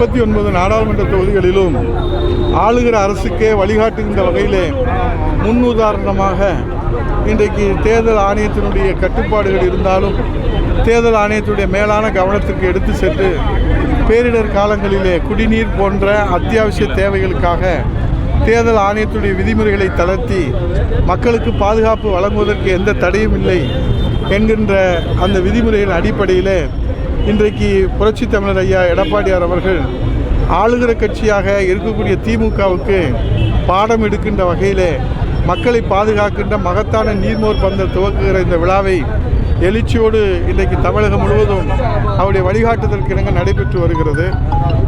முப்பத்தி ஒன்பது நாடாளுமன்ற தொகுதிகளிலும் ஆளுகிற அரசுக்கே வழிகாட்டுகின்ற வகையிலே முன்னுதாரணமாக இன்றைக்கு தேர்தல் ஆணையத்தினுடைய கட்டுப்பாடுகள் இருந்தாலும் தேர்தல் ஆணையத்துடைய மேலான கவனத்திற்கு எடுத்து சென்று பேரிடர் காலங்களிலே குடிநீர் போன்ற அத்தியாவசிய தேவைகளுக்காக தேர்தல் ஆணையத்துடைய விதிமுறைகளை தளர்த்தி மக்களுக்கு பாதுகாப்பு வழங்குவதற்கு எந்த தடையும் இல்லை என்கின்ற அந்த விதிமுறையின் அடிப்படையில் இன்றைக்கு புரட்சி தமிழர் ஐயா எடப்பாடியார் அவர்கள் ஆளுகிற கட்சியாக இருக்கக்கூடிய திமுகவுக்கு பாடம் எடுக்கின்ற வகையிலே மக்களை பாதுகாக்கின்ற மகத்தான நீர்மோர் பந்தல் துவக்குகிற இந்த விழாவை எழுச்சியோடு இன்றைக்கு தமிழகம் முழுவதும் அவருடைய வழிகாட்டுதலுக்கு இணங்க நடைபெற்று வருகிறது.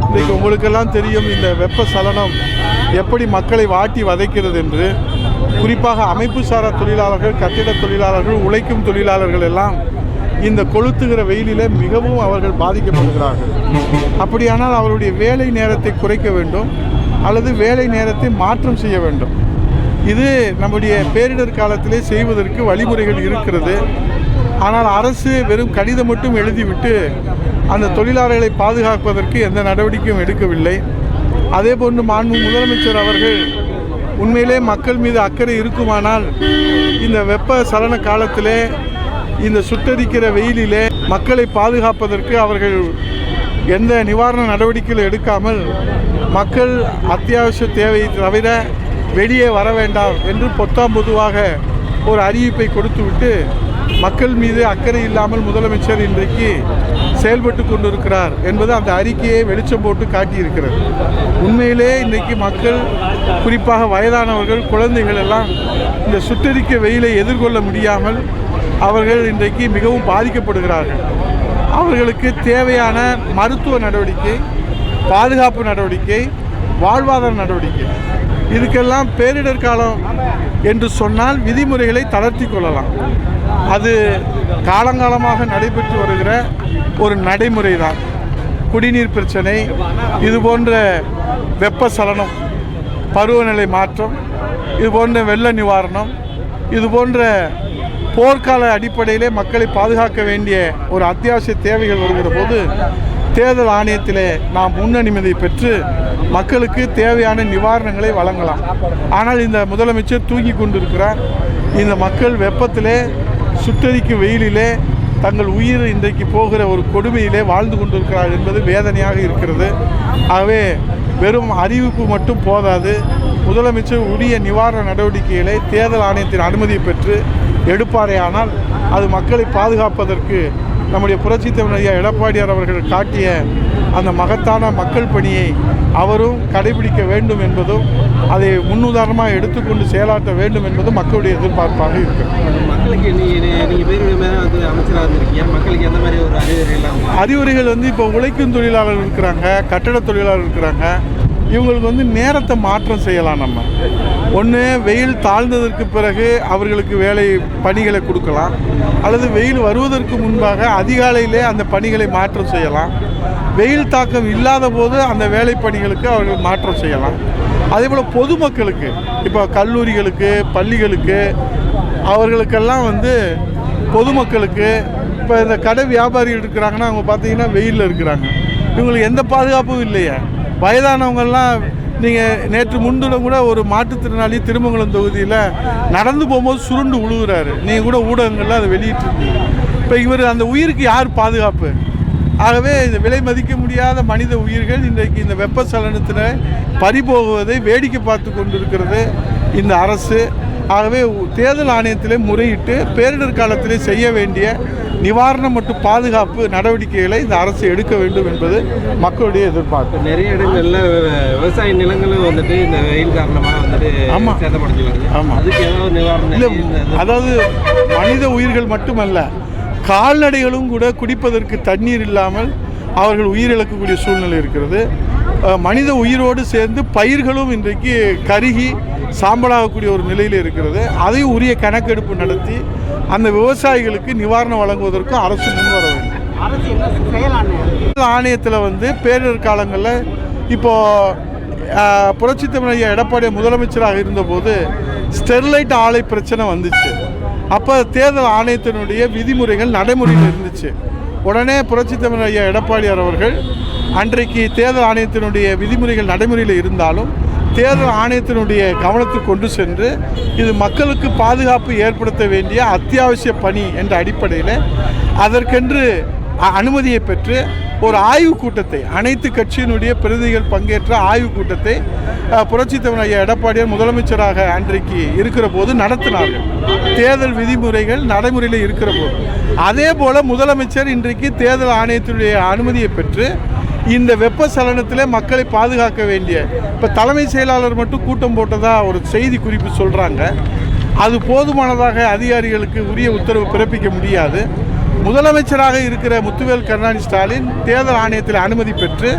இன்றைக்கு உங்களுக்கெல்லாம் தெரியும் இந்த வெப்ப சலனம் எப்படி மக்களை வாட்டி வதைக்கிறது என்று. குறிப்பாக அமைப்பு சாரா தொழிலாளர்கள் கட்டிட தொழிலாளர்கள் உழைக்கும் தொழிலாளர்கள் எல்லாம் இந்த கொளுத்துகிற வெயிலிலே மிகவும் அவர்கள் பாதிக்கப்படுகிறார்கள். அப்படியானால் அவருடைய வேலை நேரத்தை குறைக்க வேண்டும் அல்லது வேலை நேரத்தை மாற்றம் செய்ய வேண்டும். இது நம்முடைய பேரிடர் காலத்திலே செய்வதற்கு வழிமுறைகள் இருக்கிறது. ஆனால் அரசு வெறும் கடிதம் மட்டும் எழுதிவிட்டு அந்த தொழிலாளர்களை பாதுகாப்பதற்கு எந்த நடவடிக்கையும் எடுக்கவில்லை. அதே போன்று மாண்பு முதலமைச்சர் அவர்கள் உண்மையிலே மக்கள் மீது அக்கறை இருக்குமானால் இந்த வெப்ப சலன காலத்திலே இந்த சுட்டரிக்கிற வெயிலிலே மக்களை பாதுகாப்பதற்கு அவர்கள் எந்த நிவாரண நடவடிக்கைகள் எடுக்காமல் மக்கள் அத்தியாவசிய தேவையை தவிர வெளியே வர வேண்டாம் என்று பொத்தாம் பொதுவாக ஒரு அறிவிப்பை கொடுத்துவிட்டு மக்கள் மீது அக்கறை இல்லாமல் முதலமைச்சர் இன்றைக்கு செயல்பட்டு கொண்டிருக்கிறார் என்பது அந்த அறிக்கையை வெளிச்சம் போட்டு காட்டியிருக்கிறது. உண்மையிலே இன்றைக்கு மக்கள் குறிப்பாக வயதானவர்கள் குழந்தைகள் எல்லாம் இந்த சுட்டரிக்க வெயிலை எதிர்கொள்ள முடியாமல் அவர்கள் இன்றைக்கு மிகவும் பாதிக்கப்படுகிறார்கள். அவர்களுக்கு தேவையான மருத்துவ நடவடிக்கை பாதுகாப்பு நடவடிக்கை வாழ்வாதார நடவடிக்கை. இதுக்கெல்லாம் பேரிடர் காலம் என்று சொன்னால் விதிமுறைகளை தளர்த்தி கொள்ளலாம். அது காலங்காலமாக நடைபெற்று வருகிற ஒரு நடைமுறை தான் குடிநீர் பிரச்சனை இது போன்ற வெப்ப சலனம் பருவநிலை மாற்றம் இது போன்ற வெள்ள நிவாரணம் இது போன்ற போர்க்கால அடிப்படையிலே மக்களை பாதுகாக்க வேண்டிய ஒரு அத்தியாவசிய தேவைகள் வருகிற போது தேர்தல் ஆணையத்திலே நாம் முன்னனுமதி பெற்று மக்களுக்கு தேவையான நிவாரணங்களை வழங்கலாம். ஆனால் இந்த முதலமைச்சர் தூங்கி கொண்டிருக்கிறார். இந்த மக்கள் வெப்பத்திலே சுட்டரிக்கும் வெயிலிலே தங்கள் உயிர் இன்றைக்கு போகிற ஒரு கொடுமையிலே வாழ்ந்து கொண்டிருக்கிறார் என்பது வேதனையாக இருக்கிறது. ஆகவே வெறும் அறிவிப்பு மட்டும் போதாது முதலமைச்சர் உரிய நிவாரண நடவடிக்கைகளை தேர்தல் ஆணையத்தின் அனுமதி பெற்று எடுப்பாரேயானால் அது மக்களை பாதுகாப்பதற்கு நம்முடைய புரட்சி தமிழ் ஐயா எடப்பாடியார் அவர்கள் காட்டிய அந்த மகத்தான மக்கள் பணியை அவரும் கடைபிடிக்க வேண்டும் என்பதும் அதை முன்னுதாரணமாக எடுத்துக்கொண்டு செயலாற்ற வேண்டும் என்பதும் மக்களுடைய எதிர்பார்ப்பாக இருக்கிறது மக்களுக்கு மக்களுக்கு எந்த மாதிரி ஒரு அறிவுரை எல்லாம் அறிவுரைகள் வந்து இப்போ உழைக்கும் தொழிலாளர்கள் இருக்கிறாங்க கட்டட தொழிலாளர்கள் இருக்கிறாங்க. இவங்களுக்கு வந்து நேரத்தை மாற்றம் செய்யலாம் நம்ம. ஒன்று வெயில் தாழ்ந்ததற்கு பிறகு அவர்களுக்கு வேலை பணிகளை கொடுக்கலாம். அல்லது வெயில் வருவதற்கு முன்பாக அதிகாலையிலே அந்த பணிகளை மாற்றம் செய்யலாம். வெயில் தாக்கம் இல்லாத போது அந்த வேலை பணிகளுக்கு அவர்கள் மாற்றம் செய்யலாம். அதே போல் பொதுமக்களுக்கு இப்போ கல்லூரிகளுக்கு பள்ளிகளுக்கு அவர்களுக்கெல்லாம் வந்து பொதுமக்களுக்கு இப்போ இந்த கடை வியாபாரிகள் இருக்கிறாங்கன்னா அவங்க பார்த்தீங்கன்னா வெயிலில் இருக்கிறாங்க. இவங்களுக்கு எந்த பாதுகாப்பும் இல்லையே. வயதானவங்கள்லாம் நீங்கள் நேற்று முன்தினம் கூட ஒரு மாற்றுத்திறனாளி திருமங்கலம் தொகுதியில் நடந்து போகும்போது சுருண்டு உழுகுறாரு. நீங்கள் கூட ஊடகங்களில் அதை வெளியிட்டிருக்கீங்க. இப்போ இவர் அந்த உயிருக்கு யார் பாதுகாப்பு? ஆகவே இந்த விலை மதிக்க முடியாத மனித உயிர்கள் இன்றைக்கு இந்த வெப்பச்சலனத்தில் பறிபோகுவதை வேடிக்கை பார்த்து கொண்டிருக்கிறது இந்த அரசு. ஆகவே தேர்தல் ஆணையத்திலே முறையிட்டு பேரிடர் காலத்திலே செய்ய வேண்டிய நிவாரணம் மற்றும் பாதுகாப்பு நடவடிக்கைகளை இந்த அரசு எடுக்க வேண்டும் என்பது மக்களுடைய எதிர்பார்ப்பு நிறைய இடங்கள்ல விவ- விவசாய நிலங்களும் வந்துட்டு இந்த வெயில் காரணமா வந்துட்டு ஆமா. சேதமடைஞ்சு வருது ஆமா. அதுக்கு ஏதாவது நிவாரணம் இல்லை அதாவது மனித உயிர்கள் மட்டுமல்ல கால்நடைகளும் கூட குடிப்பதற்கு தண்ணீர் இல்லாமல் அவர்கள் உயிரிழக்கக்கூடிய சூழ்நிலை இருக்கிறது மனித உயிரோடு சேர்ந்து பயிர்களும் இன்றைக்கு கருகி சாம்பலாகக்கூடிய ஒரு நிலையில் இருக்கிறது. அதையும் உரிய கணக்கெடுப்பு நடத்தி அந்த விவசாயிகளுக்கு நிவாரணம் வழங்குவதற்கும் அரசு முன்வர வேண்டும். ஆணையத்தில் வந்து பேரிடர் காலங்களில் இப்போ அஹ், புரட்சி தமிழ் ஐயா எடப்பாடி முதலமைச்சராக இருந்தபோது ஸ்டெர்லைட் ஆலை பிரச்சனை வந்துச்சு. அப்போ தேர்தல் ஆணையத்தினுடைய விதிமுறைகள் நடைமுறையில் இருந்துச்சு. உடனே புரட்சி தமிழ் ஐயா எடப்பாடியார் அவர்கள் அன்றைக்கு தேர்தல் ஆணையத்தினுடைய விதிமுறைகள் நடைமுறையில் இருந்தாலும் தேர்தல் ஆணையத்தினுடைய கவனத்துக்கு கொண்டு சென்று இது மக்களுக்கு பாதுகாப்பு ஏற்படுத்த வேண்டிய அத்தியாவசிய பணி என்ற அடிப்படையில் அதற்கென்று அனுமதியை பெற்று ஒரு ஆய்வுக் கூட்டத்தை அனைத்து கட்சியினுடைய பிரதிநிதிகள் பங்கேற்ற ஆய்வுக் கூட்டத்தை அஹ், புரட்சித் ஐயா எடப்பாடியார் முதலமைச்சராக அன்றைக்கு இருக்கிற போது நடத்தினார்கள். தேர்தல் விதிமுறைகள் நடைமுறையில் இருக்கிற போது. அதே போல் முதலமைச்சர் இன்றைக்கு தேர்தல் ஆணையத்தினுடைய அனுமதியை பெற்று இந்த வெப்ப சலனத்தில் மக்களை பாதுகாக்க வேண்டிய இப்போ தலைமை செயலாளர் மட்டும் கூட்டம் போட்டதாக ஒரு செய்தி குறிப்பு சொல்கிறாங்க அது போதுமானதாக அதிகாரிகளுக்கு உரிய உத்தரவு பிறப்பிக்க முடியாது. முதலமைச்சராக இருக்கிற முத்துவேல் கருணாநிதி ஸ்டாலின் தேர்தல் ஆணையத்தில் அனுமதி பெற்று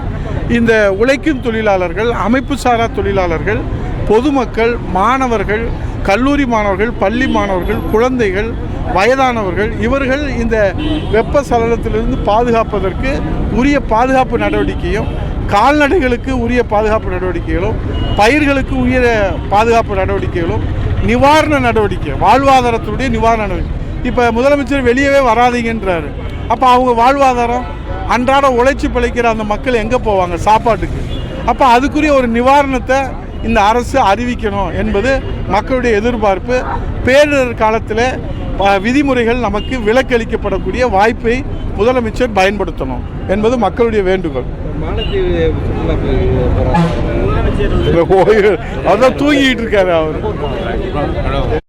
இந்த உழைக்கும் தொழிலாளர்கள் அமைப்பு சாரா தொழிலாளர்கள் பொதுமக்கள் மாணவர்கள் கல்லூரி மாணவர்கள் பள்ளி மாணவர்கள் குழந்தைகள் வயதானவர்கள் இவர்கள் இந்த வெப்ப சலனத்திலிருந்து பாதுகாப்பதற்கு உரிய பாதுகாப்பு நடவடிக்கையும் கால்நடைகளுக்கு உரிய பாதுகாப்பு நடவடிக்கைகளும் பயிர்களுக்கு உரிய பாதுகாப்பு நடவடிக்கைகளும் நிவாரண நடவடிக்கை வாழ்வாதாரத்தினுடைய நிவாரண நடவடிக்கை. இப்போ முதலமைச்சர் வெளியவே வராதீங்கன்றாரு அப்போ அவங்க வாழ்வாதாரம் அன்றாட உழைச்சி பிழைக்கிற அந்த மக்கள் எங்கே போவாங்க சாப்பாட்டுக்கு அப்போ அதுக்குரிய ஒரு நிவாரணத்தை இந்த அரசு அறிவிக்கணும் என்பது மக்களுடைய எதிர்பார்ப்பு பேரிடர் காலத்தில் விதிமுறைகள் நமக்கு விலக்களிக்கப்படக்கூடிய வாய்ப்பை முதலமைச்சர் பயன்படுத்தணும் என்பது மக்களுடைய வேண்டுகோள் அதான் தூங்கிட்டு இருக்காரு அவர்